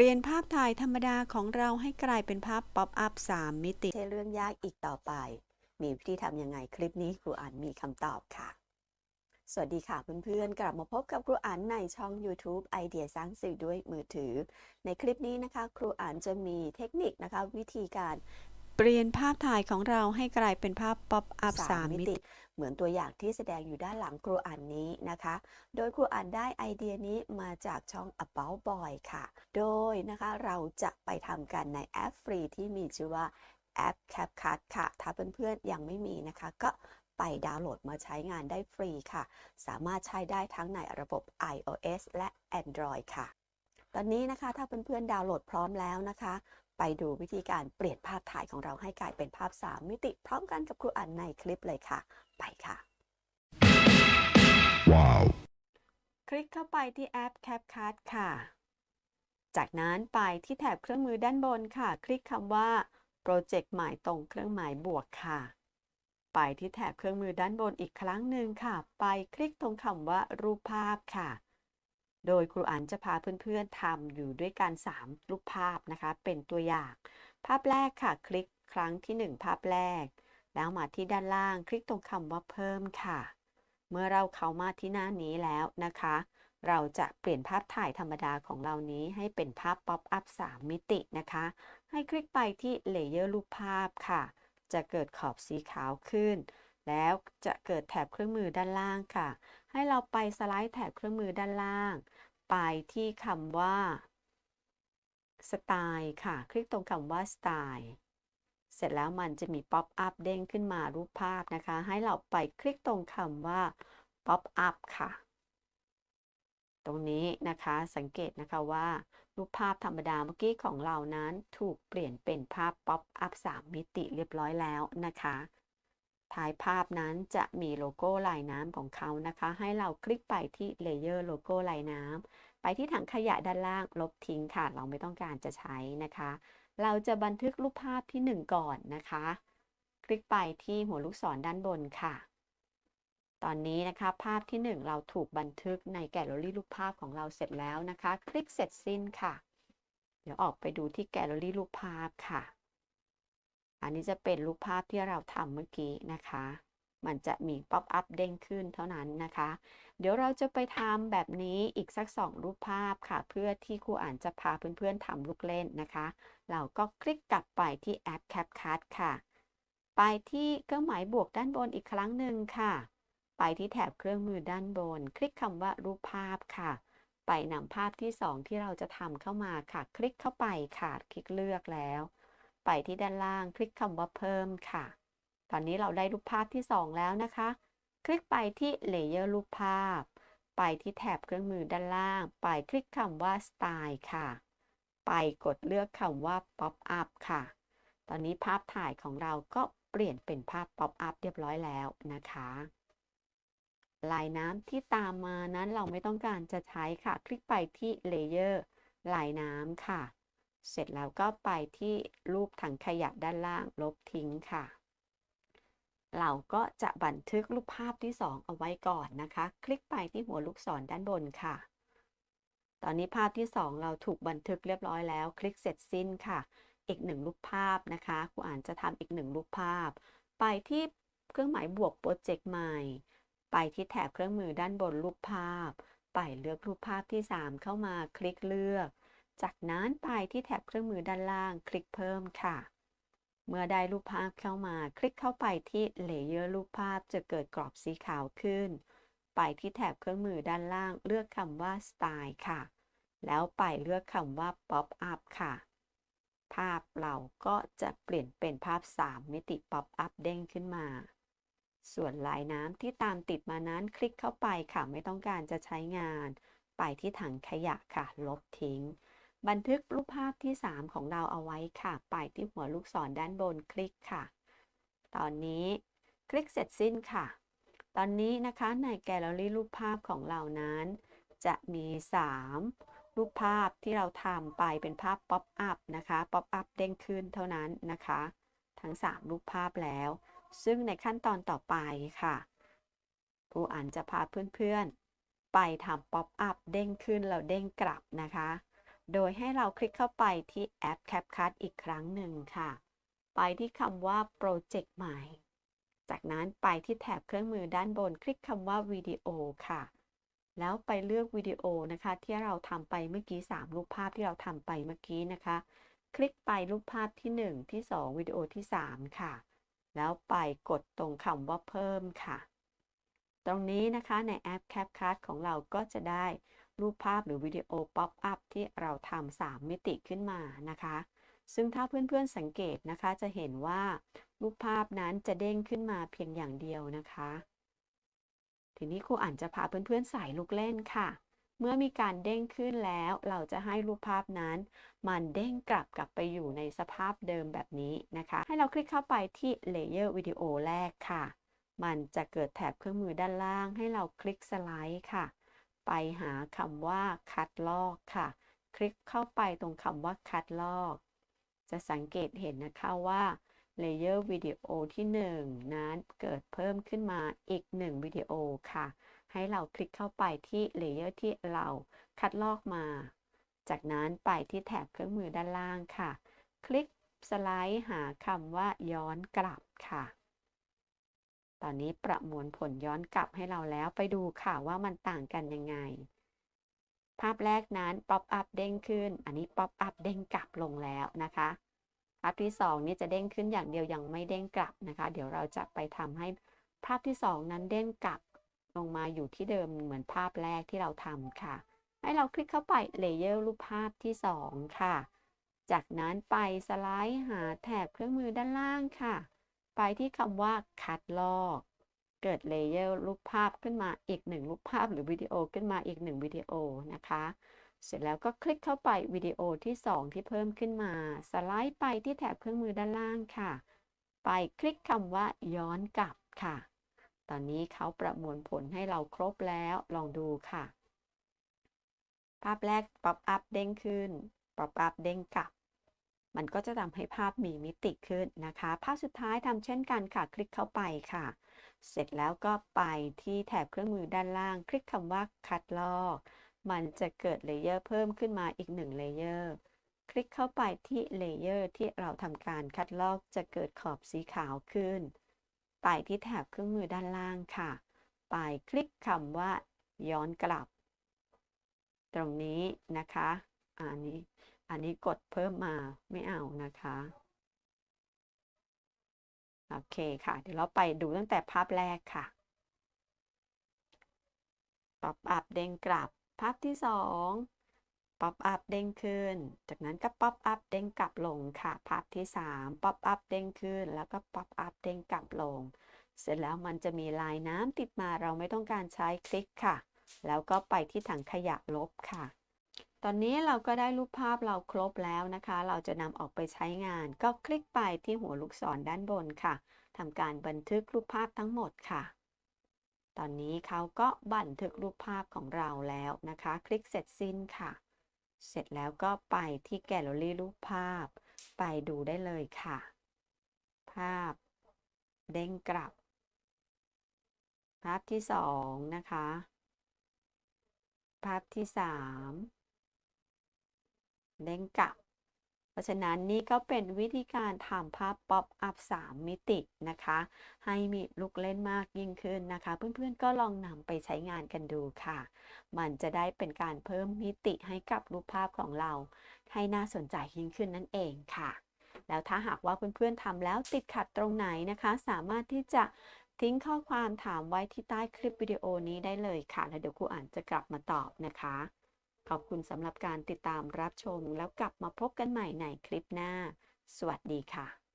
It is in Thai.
เปลี่ยนภาพถ่ายธรรมดาของเราให้กลายเป็นภาพป๊อปอัพ 3 มิติ ใช่เรื่องยากอีกต่อไป มีวิธีทำยังไงคลิปนี้ครูอันมีคำตอบค่ะ สวัสดีค่ะเพื่อนๆ กลับมาพบกับครูอันในช่อง YouTube ไอเดียสร้างสื่อด้วยมือถือ ในคลิปนี้นะคะ ครูอันจะมีเทคนิคนะคะ วิธีการ เปลี่ยนภาพถ่ายของเราให้กลายเป็นภาพป๊อปอัพสาม3มิมิติติ เหมือนตัวอย่างที่แสดงอยู่ด้านหลังครูอันนี้นะคะ โดยครูอันได้ไอเดียนี้มาจากช่อง About Boy ค่ะ โดยนะคะเราจะไปทำกันในแอปฟรีที่มีชื่อว่าแอป CapCut ค่ะ ถ้าเพื่อนๆยังไม่มีนะคะ ก็ไปดาวน์โหลดมาใช้งานได้ฟรีค่ะ สามารถใช้ได้ทั้งในระบบ iOS และ Android ค่ะ ตอนนี้นะคะถ้าเพื่อนๆดาวน์โหลดพร้อมแล้วนะคะ ไปดูวิธีการเปลี่ยนภาพถ่ายของเราให้กลายเป็นภาพ 3 มิติ พร้อมกันกับครูอันในคลิปเลยค่ะ ไปค่ะ Wow. คลิกเข้าไปที่แอป CapCut ค่ะ จากนั้นไปที่แถบเครื่องมือด้านบนค่ะ คลิกคำว่าโปรเจกต์หมายตรงเครื่องหมายบวกค่ะ ไปที่แถบเครื่องมือด้านบนอีกครั้งหนึ่งค่ะ ไปคลิกตรงคำว่ารูปภาพค่ะ โดยครูอันจะพาเพื่อนๆทำอยู่ด้วยกัน 3 รูปภาพนะคะ เป็นตัวอย่าง ภาพแรกค่ะ คลิกครั้งที่ 1 ภาพแรก แล้วมาที่ด้านล่าง คลิกตรงคำว่าเพิ่มค่ะ เมื่อเราเข้ามาที่หน้านี้แล้วนะคะ เราจะเปลี่ยนภาพถ่ายธรรมดาของเรานี้ให้เป็นภาพป๊อปอัพ 3 มิตินะคะ ให้คลิกไปที่เลเยอร์รูปภาพค่ะ จะเกิดขอบสีขาวขึ้น แล้วจะเกิดแถบเครื่องมือด้านล่างค่ะ ให้เราไปสไลด์แถบเครื่องมือด้านล่าง ไปที่คำว่าสไตล์ค่ะ คลิกตรงคำว่าสไตล์เสร็จแล้วมันจะมีป๊อปอัพเด้งขึ้นมารูปภาพนะคะ ให้เราไปคลิกตรงคำว่าป๊อปอัพค่ะ ตรงนี้นะคะสังเกตนะคะว่า รูปภาพธรรมดาเมื่อกี้ของเรานั้นถูกเปลี่ยนเป็นภาพป๊อปอัพ3มิติเรียบร้อยแล้วนะคะ ท้ายภาพนั้นจะมีโลโก้ลายน้ำของเขานะคะ ให้เราคลิกไปที่เลเยอร์โลโก้ลายน้ำไปที่ถังขยะด้านล่างลบทิ้งค่ะ เราไม่ต้องการจะใช้นะคะ เราจะบันทึกรูปภาพที่ 1 ก่อนนะคะ คลิกไปที่หัวลูกศรด้านบนค่ะ ตอนนี้นะคะภาพที่ 1 เราถูกบันทึกในแกลเลอรี่รูปภาพของเราเสร็จแล้วนะคะ คลิกเสร็จสิ้นค่ะ เดี๋ยวออกไปดูที่แกลเลอรี่รูปภาพค่ะ อันนี้จะเป็นรูปภาพที่เราทำเมื่อกี้นะคะ มันจะมีป๊อปอัพเด้งขึ้นเท่านั้นนะคะ เดี๋ยวเราจะไปทำแบบนี้อีกสักสองรูปภาพค่ะ เพื่อที่ครูอ่านจะพาเพื่อนๆทำลูกเล่นนะคะ เราก็คลิกกลับไปที่แอป CapCut ค่ะ ไปที่เครื่องหมายบวกด้านบนอีกครั้งหนึ่งค่ะ ไปที่แถบเครื่องมือด้านบน คลิกคำว่ารูปภาพค่ะไปนำภาพที่ 2 ที่เราจะทำเข้ามาค่ะ คลิกเข้าไปค่ะ คลิกเลือกแล้ว ไปที่ด้านล่าง คลิกคำว่าเพิ่มค่ะ ตอนนี้เราได้รูปภาพที่ 2 แล้วนะคะ คลิกไปที่เลเยอร์รูปภาพ ไปที่แถบเครื่องมือด้านล่าง ไปคลิกคำว่าสไตล์ค่ะ ไปกดเลือกคำว่า Pop Up ค่ะ ตอนนี้ภาพถ่ายของเราก็เปลี่ยนเป็นภาพ Pop Up เรียบร้อยแล้วนะคะลายน้ำที่ตามมานั้นเราไม่ต้องการจะใช้ค่ะ คลิกไปที่เลเยอร์ลายน้ำค่ะ เสร็จแล้วก็ไปที่รูปถังขยะด้านล่างลบทิ้งค่ะ เราก็จะบันทึกรูปภาพที่ 2 เอาไว้ก่อนนะคะ คลิกไปที่หัวลูกศรด้านบนค่ะ ตอนนี้ภาพที่ 2 เราถูกบันทึกเรียบร้อยแล้ว คลิกเสร็จสิ้นค่ะ อีกหนึ่งรูปภาพนะคะครูอ่านจะทำอีกหนึ่งรูปภาพ ไปที่เครื่องหมายบวกโปรเจกต์ใหม่ ไปที่แถบเครื่องมือด้านบนรูปภาพ ไปเลือกรูปภาพที่ 3 เข้ามาคลิกเลือก จากนั้นไปที่แถบเครื่องมือด้านล่าง คลิกเพิ่มค่ะ เมื่อได้รูปภาพเข้ามา คลิกเข้าไปที่เลเยอร์รูปภาพจะเกิดกรอบสีขาวขึ้น ไปที่แถบเครื่องมือด้านล่าง เลือกคำว่าสไตล์ค่ะ แล้วไปเลือกคำว่า Pop Up ค่ะ ภาพเราก็จะเปลี่ยนเป็นภาพ 3 มิติ Pop Up เด้งขึ้นมา ส่วนลายน้ำที่ตามติดมานั้นคลิกเข้าไปค่ะ ไม่ต้องการจะใช้งาน ไปที่ถังขยะค่ะ ลบทิ้ง บันทึกรูปภาพที่ 3 ของเราเอาไว้ค่ะ ไปที่หัวลูกศรด้านบนคลิกค่ะ ตอนนี้คลิกเสร็จสิ้นค่ะ ตอนนี้นะคะในแกลเลอรี่รูปภาพของเรานั้น จะมี 3 รูปภาพที่เราทำไปเป็นภาพป๊อปอัพนะคะป๊อปอัพเด้งขึ้นเท่านั้นนะคะ ทั้ง 3 รูปภาพแล้ว ซึ่งในขั้นตอนต่อไปค่ะครูอันจะพาเพื่อนๆ ไปทำป๊อปอัพเด้งขึ้นแล้วเด้งกลับนะคะ โดยให้เราคลิกเข้าไปที่แอป CapCut อีกครั้งหนึ่งค่ะ ไปที่คำว่าโปรเจกต์ใหม่ จากนั้นไปที่แถบเครื่องมือด้านบนคลิกคำว่าวิดีโอค่ะ แล้วไปเลือกวิดีโอนะคะ ที่เราทำไปเมื่อกี้ 3 รูปภาพที่เราทำไปเมื่อกี้นะคะ คลิกไปรูปภาพที่ 1 ที่ 2 วิดีโอที่ 3 ค่ะ แล้วไปกดตรงคำว่าเพิ่มค่ะ ตรงนี้นะคะในแอป CapCut ของเราก็จะได้ รูปภาพหรือวิดีโอป๊อปอัพที่เราทำ3มิติขึ้นมานะคะ ซึ่งถ้าเพื่อนๆสังเกตนะคะจะเห็นว่ารูปภาพนั้นจะเด้งขึ้นมาเพียงอย่างเดียวนะคะ ทีนี้ครูอ่านจะพาเพื่อนๆใส่ลูกเล่นค่ะ เมื่อมีการเด้งขึ้นแล้ว เราจะให้รูปภาพนั้น มันเด้งกลับกลับไปอยู่ในสภาพเดิมแบบนี้นะคะ ให้เราคลิกเข้าไปที่เลเยอร์วิดีโอแรกค่ะ มันจะเกิดแถบเครื่องมือด้านล่าง ให้เราคลิกสไลด์ค่ะ ไปหาคำว่าคัดลอกค่ะ คลิกเข้าไปตรงคำว่าคัดลอก จะสังเกตเห็นนะคะว่าเลเยอร์วิดีโอที่ 1 นั้นเกิดเพิ่มขึ้นมาอีก 1 วิดีโอค่ะ ให้เราคลิกเข้าไปที่เลเยอร์ที่เราคัดลอกมา จากนั้นไปที่แถบเครื่องมือด้านล่างค่ะ คลิกสไลด์หาคำว่าย้อนกลับค่ะ ตอนนี้ประมวลผลย้อนกลับให้เราแล้วไปดูค่ะว่ามันต่างกันยังไง ภาพแรกนั้นป๊อปอัพเด้งขึ้น อันนี้ป๊อปอัพเด้งกลับลงแล้วนะคะ ภาพที่ 2 นี่จะเด้งขึ้นอย่างเดียวยังไม่เด้งกลับนะคะ เดี๋ยวเราจะไปทำให้ภาพที่ 2 นั้นเด้งกลับลงมาอยู่ที่เดิมเหมือนภาพแรกที่เราทำค่ะ ให้เราคลิกเข้าไปเลเยอร์รูปภาพที่ 2 ค่ะ จากนั้นไปสไลด์หาแถบเครื่องมือด้านล่างค่ะ ไปที่คำว่าคัดลอก เกิดเลเยอร์รูปภาพขึ้นมาอีกหนึ่งรูปภาพหรือวิดีโอขึ้นมาอีกหนึ่งวิดีโอนะคะ เสร็จแล้วก็คลิกเข้าไปวิดีโอที่ 2 ที่เพิ่มขึ้นมา สไลด์ไปที่แถบเครื่องมือด้านล่างค่ะ ไปคลิกคำว่าย้อนกลับค่ะ ตอนนี้เขาประมวลผลให้เราครบแล้วลองดูค่ะ ภาพแรกป๊อปอัพเด้งขึ้นป๊อปอัพเด้งกลับ มันก็จะทำให้ภาพมีมิติขึ้นนะคะ ภาพสุดท้ายทำเช่นกันค่ะ คลิกเข้าไปค่ะ เสร็จแล้วก็ไปที่แถบเครื่องมือด้านล่าง คลิกคำว่าคัดลอก มันจะเกิดเลเยอร์เพิ่มขึ้นมาอีกหนึ่งเลเยอร์ คลิกเข้าไปที่เลเยอร์ที่เราทำการคัดลอกจะเกิดขอบสีขาวขึ้น ไปที่แถบเครื่องมือด้านล่างค่ะ ไปคลิกคำว่าย้อนกลับ ตรงนี้นะคะ อันนี้ อันนี้กดเพิ่มมาไม่เอานะคะ โอเคค่ะ เดี๋ยวเราไปดูตั้งแต่ภาพแรกค่ะป๊อปอัพเด้งกลับ ภาพที่ 2ป๊อปอัพเด้งขึ้น จากนั้นก็ป๊อปอัพเด้งกลับลงค่ะ ภาพที่ 3ป๊อปอัพเด้งขึ้น แล้วก็ป๊อปอัพเด้งกลับลง เสร็จแล้วมันจะมีลายน้ำติดมาเราไม่ต้องการใช้คลิกค่ะ แล้วก็ไปที่ถังขยะลบค่ะ ตอนนี้เราก็ได้รูปภาพเราครบแล้วนะคะ เราจะนำออกไปใช้งาน ก็คลิกไปที่หัวลูกศรด้านบนค่ะทำการบันทึกรูปภาพทั้งหมดค่ะ ตอนนี้เขาก็บันทึกรูปภาพของเราแล้วนะคะ คลิกเสร็จสิ้นค่ะ เสร็จแล้วก็ไปที่แกลเลอรี่รูปภาพ ไปดูได้เลยค่ะ ภาพ เด้งกลับ ภาพที่สองนะคะ ภาพที่สาม เด้งกลับ เพราะฉะนั้นนี่ก็เป็นวิธีการทำภาพป๊อปอัพ 3 มิตินะคะ ให้มีลูกเล่นมากยิ่งขึ้นนะคะ เพื่อนๆก็ลองนำไปใช้งานกันดูค่ะ มันจะได้เป็นการเพิ่มมิติให้กับรูปภาพของเรา ให้น่าสนใจยิ่งขึ้นนั่นเองค่ะแล้วถ้าหากว่าเพื่อนๆทำแล้วติดขัดตรงไหนนะคะ สามารถที่จะทิ้งข้อความถามไว้ที่ใต้คลิปวิดีโอนี้ได้เลยค่ะ แล้วเดี๋ยวครูอ่านจะกลับมาตอบนะคะ ขอบคุณสำหรับการติดตามรับชมแล้วกลับมาพบกันใหม่ในคลิปหน้า สวัสดีค่ะ